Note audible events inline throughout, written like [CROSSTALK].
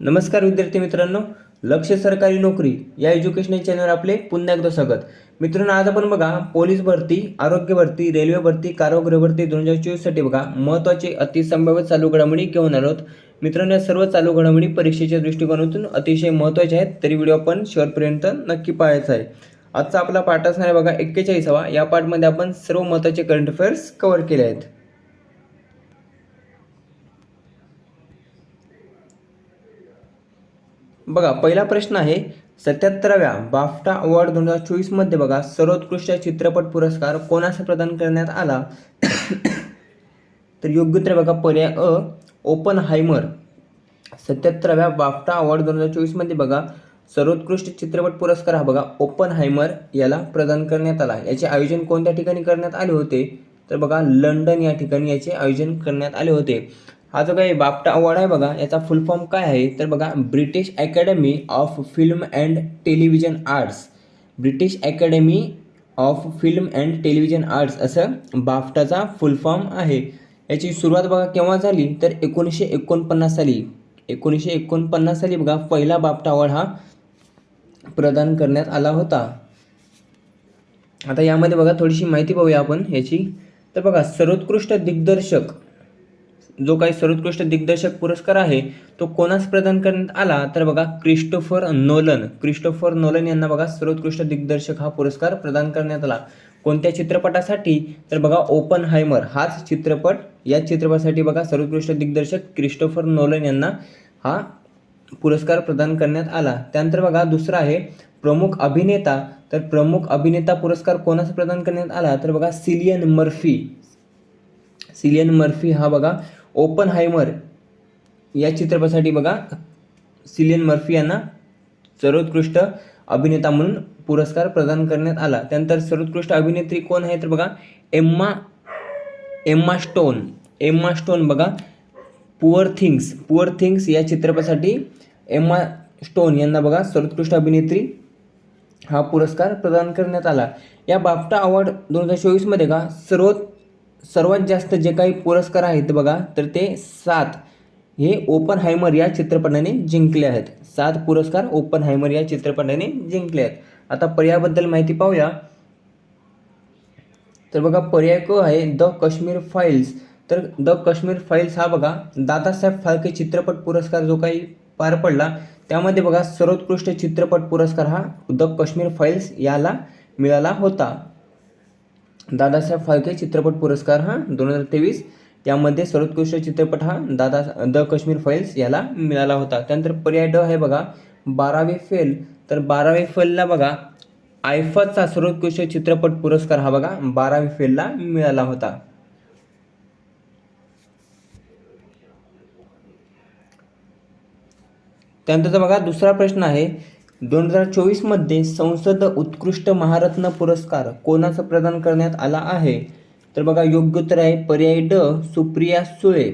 नमस्कार विद्यार्थी मित्रांनो लक्ष सरकारी नोकरी या एज्युकेशनल चॅनलवर आपले पुन्हा एकदा स्वागत. मित्रांनो आज आपण बघा पोलीस भरती आरोग्य भरती रेल्वे भरती कारागृह भरती दोन हजार चोवीससाठी बघा महत्त्वाचे अतिसंभाव्य चालू घडामोडी घेऊन आलो आहोत. मित्रांनो या सर्व चालू घडामोडी परीक्षेच्या दृष्टिकोनातून अतिशय महत्त्वाचे आहेत तरी व्हिडिओ आपण शेवटपर्यंत नक्की पाहायचा आहे. आजचा आपला पाठ असणार आहे बघा एक्केचाळीसावा. या पाठमध्ये आपण सर्व महत्त्वाचे करंट अफेअर्स कव्हर केले आहेत. बघा पहिला प्रश्न आहे सत्याहत्तराव्या बाफ्टा अवॉर्ड दोन हजार चोवीसमध्ये बघा सर्वोत्कृष्ट चित्रपट पुरस्कार कोणास प्रदान करण्यात आला? तर योग्य उत्तर बघा पर्याय अ ओपन हायमर सत्याहत्तराव्या बाफ्टा अवॉर्ड दोन हजार चोवीसमध्ये बघा सर्वोत्कृष्ट चित्रपट पुरस्कार हा बघा ओपन हायमर याला प्रदान करण्यात आला. याचे आयोजन कोणत्या ठिकाणी करण्यात आले होते? तर बघा लंडन या ठिकाणी याचे आयोजन करण्यात आले होते. हा जो काही बापटा अवॉर्ड आहे बघा याचा फुल फॉर्म काय आहे? तर बघा British Academy of Film and Television Arts British Academy of Film and Television Arts असं बाफ्टाचा फुल फॉर्म आहे. याची सुरुवात बघा केव्हा झाली? तर एकोणीसशे एकोणपन्नास साली. एकोणीसशे एकोणपन्नास साली बघा पहिला बाफ्टा अवॉर्ड हा प्रदान करण्यात आला होता. आता यामध्ये बघा थोडीशी माहिती पाहूया आपण याची. तर बघा सर्वोत्कृष्ट दिग्दर्शक जो काही सर्वोत्कृष्ट दिग्दर्शक पुरस्कार आहे तो कोणास प्रदान करण्यात आला? तर बघा क्रिस्टोफर नोलन. क्रिस्टोफर नोलन यांना बघा सर्वोत्कृष्ट दिग्दर्शक हा पुरस्कार प्रदान करण्यात आला. कोणत्या चित्रपटासाठी? तर बघा ओपन हायमर हाच चित्रपट या चित्रपटासाठी बघा सर्वोत्कृष्ट दिग्दर्शक क्रिस्टोफर नोलन यांना हा पुरस्कार प्रदान करण्यात आला. त्यानंतर बघा दुसरा आहे प्रमुख अभिनेता. तर प्रमुख अभिनेता पुरस्कार कोणास प्रदान करण्यात आला? तर बघा सिलियन मर्फी. सिलियन मर्फी हा बघा ओपन हायमर या चित्रपटासाठी बघा सिलियन मर्फी यांना सर्वोत्कृष्ट अभिनेता म्हणून पुरस्कार प्रदान करण्यात आला. त्यानंतर सर्वोत्कृष्ट अभिनेत्री कोण आहे तर बघा Emma Emma Stone. Emma Stone बघा पुअर थिंग्स. पुअर थिंग्स या चित्रपटासाठी एम्मा स्टोन यांना बघा सर्वोत्कृष्ट अभिनेत्री हा पुरस्कार प्रदान करण्यात आला. या बाफ्टा अवॉर्ड दोन हजार चोवीसमध्ये का सर्वोत् सर्वात जास्त जे काही पुरस्कार आहेत बघा तर ते सात हे ओपन हायमर या चित्रपटाने जिंकले आहेत. सात पुरस्कार ओपन हायमर या चित्रपटाने जिंकले आहेत. आता पर्यायाबद्दल माहिती पाहूया. तर बघा पर्याय क आहे द काश्मीर फाईल्स तर द काश्मीर फाईल्स हा बघा दादासाहेब फाळके चित्रपट पुरस्कार जो काही पार पडला त्यामध्ये बघा सर्वोत्कृष्ट चित्रपट पुरस्कार हा द काश्मीर फाईल्स याला मिळाला होता. दादासाहेब फाळके चित्रपट पुरस्कार हा दोन हजार तेवीस. यामध्ये सर्वोत्कृष्ट चित्रपट हा दादा द काश्मीर फाईल्स याला मिळाला होता. त्यानंतर पर्याय ड आहे बघा बारावे फेल. तर बारावे फेलला बघा आयफाचा सर्वोत्कृष्ट चित्रपट पुरस्कार हा बघा बारावे फेलला मिळाला होता. त्यानंतरचा बघा दुसरा प्रश्न आहे दोन हजार चोवीसमध्ये संसद उत्कृष्ट महारत्न पुरस्कार कोणाचा प्रदान करण्यात आला आहे? तर बघा योग्य तर आहे पर्याय ड. सुप्रिया सुळे.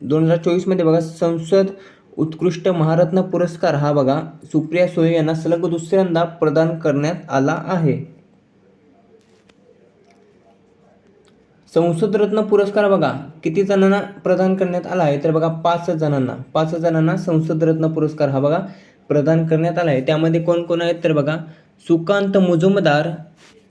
दोन हजार चोवीसमध्ये बघा संसद उत्कृष्ट महारत्न पुरस्कार हा बघा सुप्रिया सुळे यांना सलग दुसऱ्यांदा प्रदान करण्यात आला आहे. संसद रत्न पुरस्कार बघा किती जणांना प्रदान करण्यात आला आहे? तर बघा पाच जणांना. पाच जणांना संसद रत्न पुरस्कार हा बघा प्रदान करण्यात आला आहे. त्यामध्ये कोण कोण आहेत तर बघा सुकांत मुजुमदार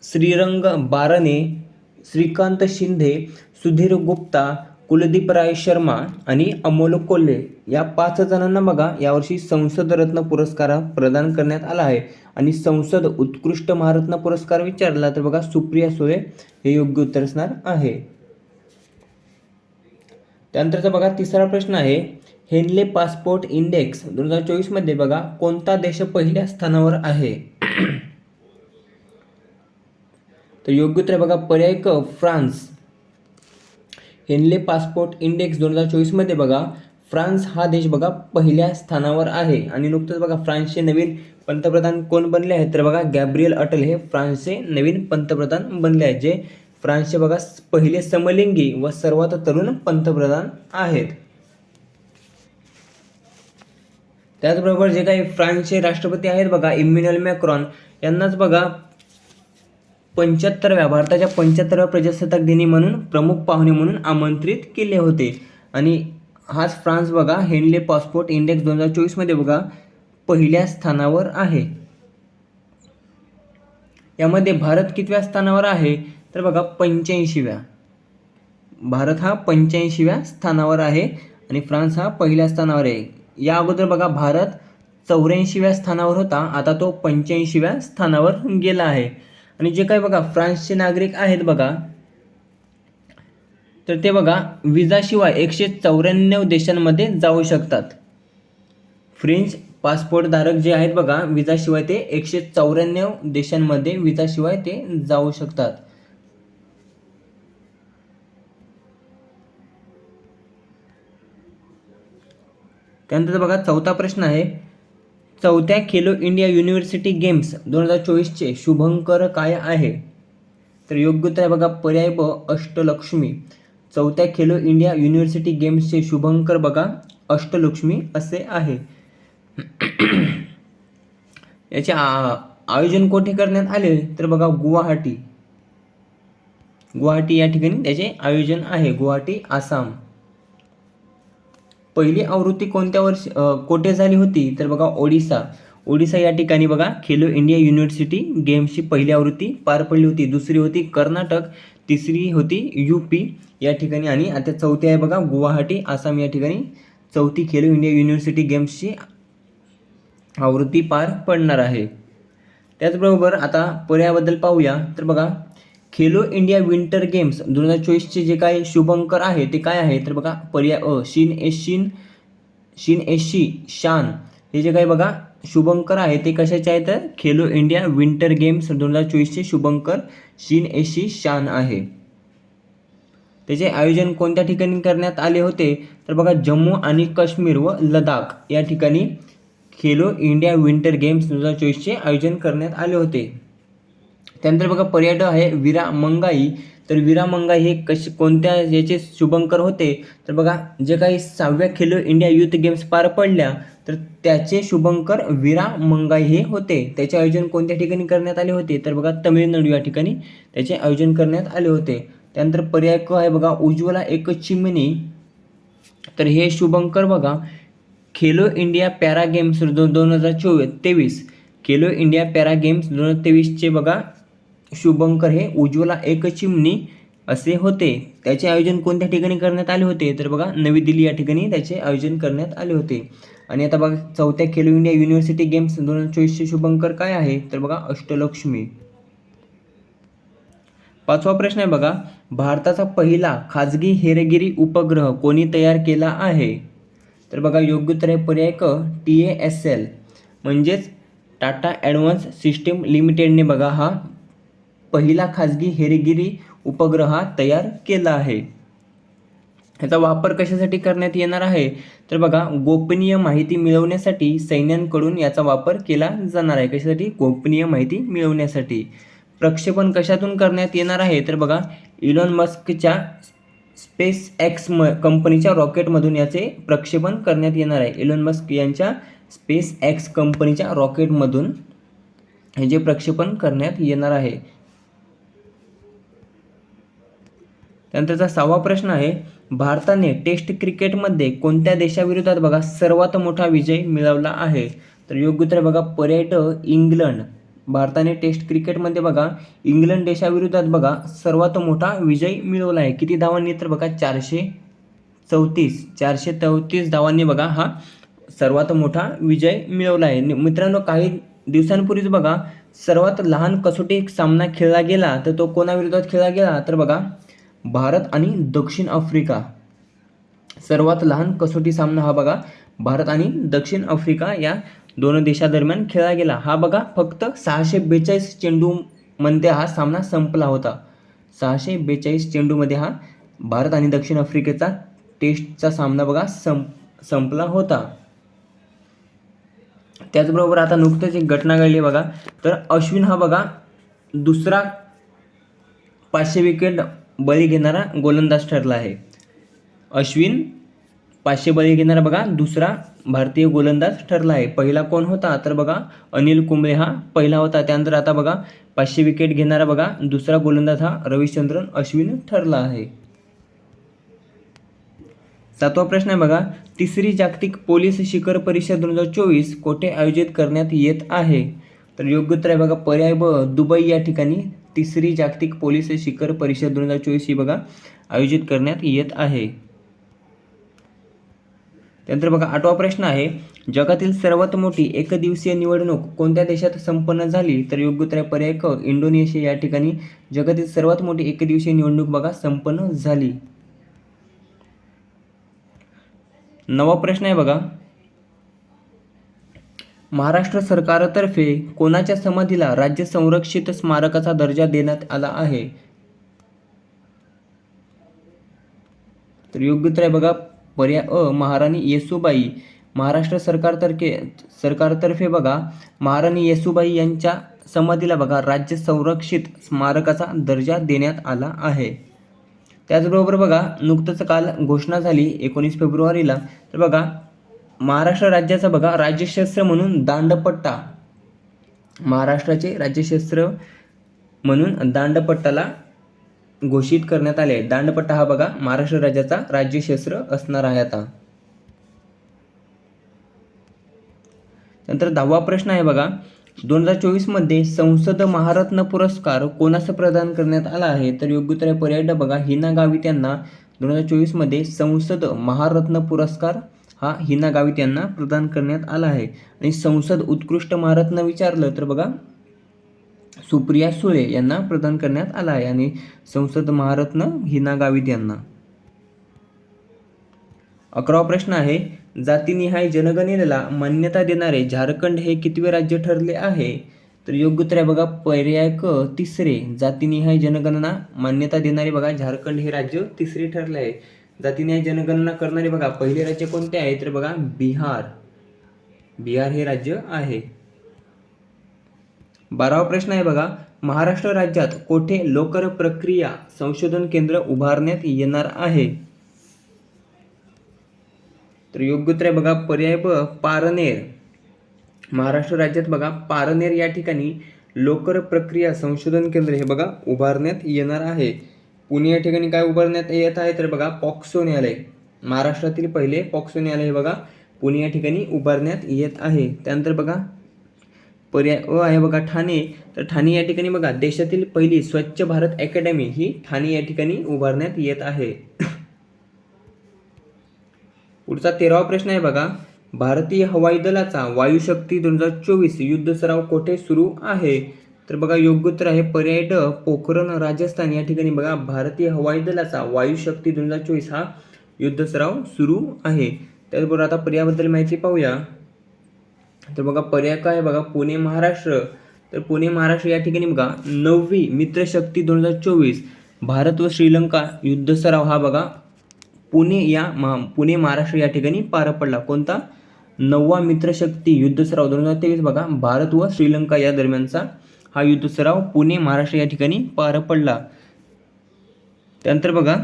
श्रीरंग बारणे श्रीकांत शिंदे सुधीर गुप्ता कुलदीप राय शर्मा आणि अमोल कोल्हे. या पाच जणांना बघा यावर्षी संसद रत्न पुरस्कार प्रदान करण्यात आला आहे. आणि संसद उत्कृष्ट महारत्न पुरस्कार विचारला तर बघा सुप्रिया सुळे हे योग्य उत्तर असणार आहे. त्यानंतरचा बघा तिसरा प्रश्न आहे. हेनले पासपोर्ट इंडेक्स दोन हजार चोवीसमध्ये बघा कोणता देश पहिल्या स्थानावर आहे? [CLEARS THROAT] तर योग्य उत्तर बघा पर्याय क फ्रान्स. हेनले पासपोर्ट इंडेक्स दोन हजार चोवीसमध्ये बघा फ्रान्स हा देश बघा पहिल्या स्थानावर आहे. आणि नुकतंच बघा फ्रान्सचे नवीन पंतप्रधान कोण बनले आहेत? तर बघा गॅब्रियल अटल हे फ्रान्सचे नवीन पंतप्रधान बनले आहेत जे फ्रान्सचे बघा पहिले समलिंगी व सर्वात तरुण पंतप्रधान आहेत. त्याचबरोबर जे काही फ्रान्सचे राष्ट्रपती आहेत बघा इम्युनल मॅक्रॉन यांनाच बघा पंच्याहत्तरव्या भारताच्या पंच्याहत्तरव्या प्रजासत्ताक दिनी म्हणून प्रमुख पाहुणे म्हणून आमंत्रित केले होते. आणि हाच फ्रान्स बघा हेनले पासपोर्ट इंडेक्स दोन हजार चोवीसमध्ये बघा पहिल्या स्थानावर आहे. यामध्ये भारत कितव्या स्थानावर आहे? तर बघा पंच्याऐंशीव्या. भारत हा पंच्याऐंशीव्या स्थानावर आहे आणि फ्रान्स हा पहिल्या स्थानावर आहे. या अगोदर बघा भारत चौऱ्याऐंशीव्या स्थानावर होता. आता तो पंच्याऐंशीव्या स्थानावर गेला आहे. आणि जे काही बघा फ्रान्सचे नागरिक आहेत बघा तर ते बघा विजाशिवाय एकशे चौऱ्याण्णव देशांमध्ये जाऊ शकतात. फ्रेंच पासपोर्टधारक जे आहेत बघा विजाशिवाय ते एकशे चौऱ्याण्णव देशांमध्ये विजाशिवाय ते जाऊ शकतात. त्यानंतर बघा चौथा प्रश्न आहे. चौथ्या खेलो इंडिया युनिव्हर्सिटी गेम्स दोन हजार चोवीसचे शुभंकर काय आहे? तर योग्य उत्तर आहे बघा पर्याय ब अष्टलक्ष्मी. चौथ्या खेलो इंडिया युनिव्हर्सिटी गेम्सचे शुभंकर बघा अष्टलक्ष्मी असे आहे. याचे आ- आयोजन कोठे करण्यात आले? तर बघा गुवाहाटी. गुवाहाटी या ठिकाणी त्याचे आयोजन आहे. गुवाहाटी आसाम. पहिली आवृत्ती कोणत्या वर्षी कोठे झाली होती? तर बघा ओडिसा. ओडिसा या ठिकाणी बघा खेलो इंडिया युनिव्हर्सिटी गेम्सची पहिली आवृत्ती पार पडली होती. दुसरी होती कर्नाटक तिसरी होती यू पी या ठिकाणी आणि आता चौथी आहे बघा गुवाहाटी आसाम या ठिकाणी. चौथी खेलो इंडिया युनिव्हर्सिटी गेम्सची आवृत्ती पार पडणार आहे. त्याचबरोबर आता पर्यायाबद्दल पाहूया. तर बघा खेलो इंडिया विंटर गेम्स दोन हजार चोवीसचे जे काय शुभंकर आहे ते काय आहे? तर बघा पर्याय अ शिन एशिन शिन शिन एशी शान हे जे काही बघा शुभंकर आहे ते कशाचे आहे तर? खेलो इंडिया विंटर गेम्स दोन हजार चोवीसचे शुभंकर शिन एशी शान आहे. त्याचे आयोजन कोणत्या ठिकाणी करण्यात आले होते? तर बघा जम्मू आणि काश्मीर व लडाख या ठिकाणी खेलो इंडिया विंटर गेम्स दोन हजार चोवीसचे आयोजन करण्यात आले होते. त्यानंतर बघा पर्यटक आहे विरा मंगाई. तर विरा मंगाई हे कसे कोणत्या याचे शुभंकर होते? तर बघा जे काही सहाव्या खेलो इंडिया युथ गेम्स पार पडल्या तर त्याचे शुभंकर विरा मंगाई हे होते. त्याचे आयोजन कोणत्या ठिकाणी करण्यात आले होते? तर बघा तमिळनाडू या ठिकाणी त्याचे आयोजन करण्यात आले होते. त्यानंतर पर्याय क आहे बघा उज्ज्वला एक चिमणी. तर हे शुभंकर बघा खेलो इंडिया पॅरा गेम्स दोन दोन हजार चोवीस तेवीस. खेलो इंडिया पॅरा गेम्स दोन हजार तेवीसचे बघा शुभंकर हे उज्ज्वला एक चिमणी असे होते. त्याचे आयोजन कोणत्या ठिकाणी करण्यात आले होते? तर बघा नवी दिल्ली या ठिकाणी त्याचे आयोजन करण्यात आले होते. आणि आता बघा चौथ्या खेलो इंडिया युनिव्हर्सिटी गेम्स दोन हजार चोवीसचे शुभंकर काय आहे? तर बघा अष्टलक्ष्मी. पाचवा प्रश्न आहे बघा भारताचा पहिला खाजगी हेरगिरी उपग्रह कोणी तयार केला आहे? तर बघा योग्य उत्तर आहे पर्याय क टी ए एस एल. म्हणजेच टाटा ॲडव्हान्स सिस्टीम लिमिटेडने बघा हा पहिला खाजगी हेरगिरी उपग्रह हा तयार केला आहे. ह्याचा वापर कशासाठी करण्यात येणार आहे? तर बघा गोपनीय माहिती मिळवण्यासाठी सैन्यांकडून याचा वापर केला जाणार आहे. कशासाठी? गोपनीय माहिती मिळवण्यासाठी. प्रक्षेपण कशातून करण्यात येणार आहे? तर बघा इलॉन मस्कच्या स्पेस एक्स म कंपनीच्या रॉकेटमधून याचे प्रक्षेपण करण्यात येणार आहे. इलॉन मस्क यांच्या स्पेस एक्स कंपनीच्या रॉकेटमधून हे जे प्रक्षेपण करण्यात येणार आहे. त्यानंतरचा सहावा प्रश्न आहे भारताने टेस्ट क्रिकेटमध्ये कोणत्या देशाविरोधात बघा सर्वात मोठा विजय मिळवला आहे? तर योग्य उत्तर बघा पर्याय इंग्लंड. भारताने टेस्ट क्रिकेटमध्ये बघा इंग्लंड देशाविरोधात बघा सर्वात मोठा विजय मिळवला आहे. किती धावांनी? तर बघा चारशे चौतीस चारशे चौतीस धावांनी बघा हा सर्वात मोठा विजय मिळवला आहे. मित्रांनो काही दिवसांपूर्वीच बघा सर्वात लहान कसोटी सामना खेळला गेला तर तो कोणाविरोधात खेळला गेला? तर बघा भारत आणि दक्षिण आफ्रिका. सर्वात लहान कसोटी सामना हा बघा. भारत आणि दक्षिण आफ्रिका या दोन देशादरम्यान खेळला गेला. हा बघा फक्त सहाशे बेचाळीस चेंडूमध्ये हा सामना संपला होता. सहाशे बेचाळीस चेंडूमध्ये हा भारत आणि दक्षिण आफ्रिकेचा टेस्टचा सामना बघा संप संपला होता. त्याचबरोबर आता नुकतंच एक घटना घडली बघा. तर अश्विन हा बघा दुसरा पाचशे विकेट बळी घेणारा गोलंदाज ठरला आहे. अश्विन पाचशे बळी घेणारा बघा दुसरा भारतीय गोलंदाज ठरला आहे. पहिला कोण होता? तर बघा अनिल कुंबळे हा पहिला होता. त्यानंतर आता बघा पाचशे विकेट घेणारा बघा दुसरा गोलंदाज हा रविचंद्रन अश्विन ठरला आहे. सातवा प्रश्न आहे बघा तिसरी जागतिक पोलीस शिखर परिषद दोन हजार चोवीस कोठे आयोजित करण्यात येत आहे? तर योग्य उत्तर आहे बघा पर्याय ब दुबई या ठिकाणी तिसरी जागतिक पोलीस शिखर परिषद दोन हजार चोवीस ही बघा आयोजित करण्यात येत आहे. त्यानंतर बघा आठवा प्रश्न आहे जगातील सर्वात मोठी एकदिवसीय निवडणूक कोणत्या देशात संपन्न झाली? तर योग्य उत्तर पर्याय क इंडोनेशिया. या ठिकाणी जगातील सर्वात मोठी एकदिवसीय निवडणूक बघा संपन्न झाली. नवा प्रश्न आहे बघा महाराष्ट्र सरकारतर्फे कोणाच्या समाधीला राज्य संरक्षित स्मारकाचा दर्जा देण्यात आला आहे? तर योग्य उत्तर आहे बघा पर्याय अ महाराणी येसुबाई. महाराष्ट्र सरकारतर्फे सरकारतर्फे बघा महाराणी येसुबाई यांच्या समाधीला बघा राज्य संरक्षित स्मारकाचा दर्जा देण्यात आला आहे. त्याचबरोबर बघा नुकतंच काल घोषणा झाली एकोणीस फेब्रुवारीला. तर बघा महाराष्ट्र राज्याचा बघा राज्यशास्त्र म्हणून दांडपट्टा. महाराष्ट्राचे राज्यशास्त्र म्हणून दांडपट्टाला घोषित करण्यात आले. आहे दांडपट्टा हा बघा महाराष्ट्र राज्याचा राज्यशास्त्र असणार आहे आता. नंतर दहावा प्रश्न आहे बघा दोन हजार चोवीसमध्ये संसद महारत्न पुरस्कार कोणास प्रदान करण्यात आला आहे? तर योग्य पर्याय बघा हिना गावित यांना दोन हजार चोवीसमध्ये संसद महारत्न पुरस्कार हा हिना गावित यांना प्रदान करण्यात आला आहे. आणि संसद उत्कृष्ट महारत्न विचारलं तर बघा सुप्रिया सुळे यांना प्रदान करण्यात आला आहे. आणि संसद महारत्न हिना गावित यांना. अकरावा प्रश्न आहे जातीनिहाय जनगणनेला मान्यता देणारे झारखंड हे कितवे राज्य ठरले आहे? तर योग्य उत्तर आहे बघा पर्याय क तिसरे. जातीनिहाय जनगणना मान्यता देणारे बघा झारखंड हे राज्य तिसरे ठरले आहे. जातीन्याय जनगणना करणारे बघा पहिले राज्य कोणते आहे? तर बघा बिहार. बिहार हे राज्य आहे. बारावा प्रश्न आहे बघा महाराष्ट्र राज्यात कोठे लोकर प्रक्रिया संशोधन केंद्र उभारण्यात येणार आहे? तर योग्य उत्तर आहे बघा पर्याय ब पारनेर. महाराष्ट्र राज्यात बघा पारनेर या ठिकाणी लोकर प्रक्रिया संशोधन केंद्र हे बघा उभारण्यात येणार आहे. पुणे या ठिकाणी काय उभारण्यात येत आहे? तर बघा पॉक्सो न्यायालय. महाराष्ट्रातील पहिले पॉक्सो न्यायालय हे बघा पुणे या ठिकाणी उभारण्यात येत आहे. त्यानंतर बघा पर्याय अ आहे बघा ठाणे. तर ठाणे या ठिकाणी बघा देशातील पहिली स्वच्छ भारत अकॅडमी ही ठाणे या ठिकाणी उभारण्यात येत आहे. पुढचा तेरावा प्रश्न आहे बघा भारतीय हवाई दलाचा वायुशक्ती दोन हजार चोवीस युद्ध सराव कोठे सुरू आहे? तर बघा योग्य उत्तर आहे पर्याय ड पोखरण राजस्थान. या ठिकाणी बघा भारतीय हवाई दलाचा वायुशक्ती दोन हजार चोवीस हा युद्ध सराव सुरू आहे. त्याचबरोबर आता पर्यायाबद्दल माहिती पाहूया. तर बघा पर्याय काय आहे बघा पुणे महाराष्ट्र. तर पुणे महाराष्ट्र या ठिकाणी बघा नववी मित्रशक्ती दोन हजार चोवीस भारत व श्रीलंका युद्ध सराव हा बघा पुणे या महा पुणे महाराष्ट्र या ठिकाणी पार पडला. कोणता? नववा मित्रशक्ती युद्ध सराव दोन हजार तेवीस बघा भारत व श्रीलंका या दरम्यानचा हा युद्ध सराव पुणे महाराष्ट्र या ठिकाणी पार पडला. त्यानंतर बघा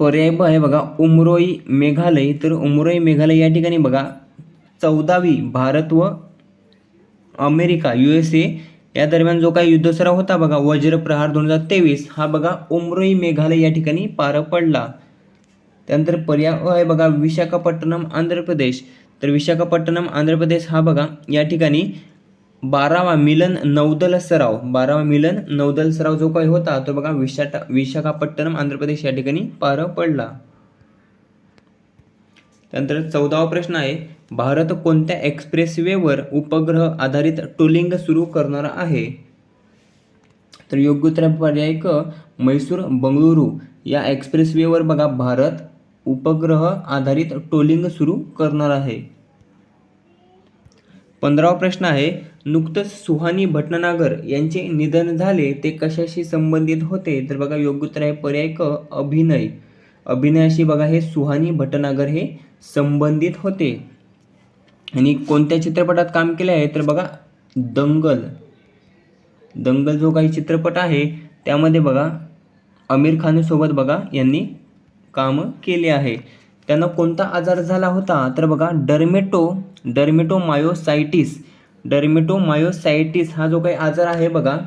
पर्याय ब आहे बघा उमरोई मेघालय. तर उमरोई मेघालय या ठिकाणी बघा चौदावी भारत व अमेरिका यू एस ए या दरम्यान जो काही युद्ध सराव होता बघा वज्रप्रहार दोन हजार तेवीस हा बघा उमरोई मेघालय या ठिकाणी पार पडला. त्यानंतर पर्याय आहे बघा विशाखापट्टणम आंध्र प्रदेश. तर विशाखापट्टणम आंध्र प्रदेश हा बघा या ठिकाणी बारावा मिलन नौदल सराव बारावा मिलन नौदल सराव जो काही होता तो बघा विशाखा विशाखापट्टणम आंध्र प्रदेश या ठिकाणी पार पडला. त्यानंतर चौदावा प्रश्न आहे भारत कोणत्या एक्सप्रेसवेवर उपग्रह आधारित टोलिंग सुरू करणार आहे? तर योग्य उत्तर पर्याय क मैसूर बंगळुरू. या एक्सप्रेसवेवर बघा भारत उपग्रह आधारित टोलिंग सुरू करणार आहे. पंधरावा प्रश्न आहे नुकतंच सुहानी भटनागर यांचे निधन झाले ते कशाशी संबंधित होते? तर बघा योग्य उत्तर आहे पर्याय क अभिनय. अभिनयाशी बघा हे सुहानी भटनागर हे संबंधित होते. आणि कोणत्या चित्रपटात काम केले आहे? तर बघा दंगल. दंगल जो काही चित्रपट आहे त्यामध्ये बघा आमिर खानसोबत बघा यांनी कामं केले आहे. त्यांना कोणता आजार झाला होता? तर बघा dermato. Dermatomyositis dermatomyositis हा जो काही आजार आहे बघा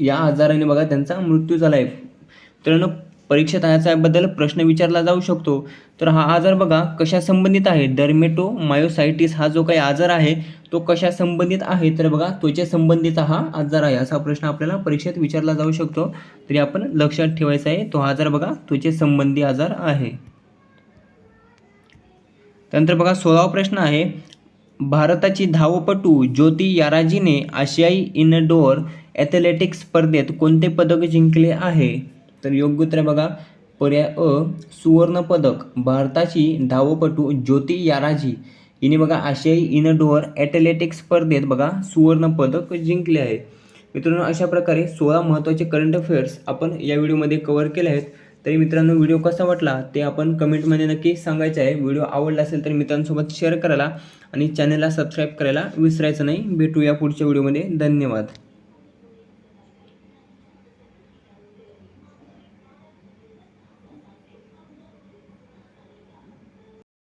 या आजाराने बघा त्यांचा मृत्यू झाला आहे. मित्रांनो परीक्षेत याच्याबद्दल प्रश्न विचारला जाऊ शकतो. तर हा आजार बघा कशा संबंधित आहे? डर्मेटो मायोसायटिस हा जो काही आजार आहे तो कशा संबंधित आहे? तर बघा त्वचे संबंधीचा हा आजार आहे असा प्रश्न आपल्याला परीक्षेत विचारला जाऊ शकतो. तरी आपण लक्षात ठेवायचा आहे तो आजार बघा त्वचे संबंधी आजार आहे. त्यानंतर बघा सोळावा प्रश्न आहे. भारताची धावपटू ज्योती याराजीने आशियाई इनडोअर ॲथलेटिक्स स्पर्धेत कोणते पदक जिंकले आहे? तर योग्य उत्तर बघा पर्याय अ सुवर्णपदक. भारताची धावपटू ज्योती याराजी. हिने बघा आशियाई इनडोअर ॲथलेटिक्स स्पर्धेत बघा सुवर्णपदक जिंकले आहे. मित्रांनो अशा प्रकारे सोळा महत्त्वाचे करंट अफेअर्स आपण या व्हिडिओमध्ये कव्हर केले आहेत. तरी मित्रांनो व्हिडिओ कसा वाटला ते आपण कमेंटमध्ये नक्की सांगायचं आहे. व्हिडिओ आवडला असेल तर मित्रांसोबत शेअर करायला आणि चॅनलला सबस्क्राईब करायला विसरायचं नाही. भेटूया पुढच्या व्हिडिओमध्ये. धन्यवाद.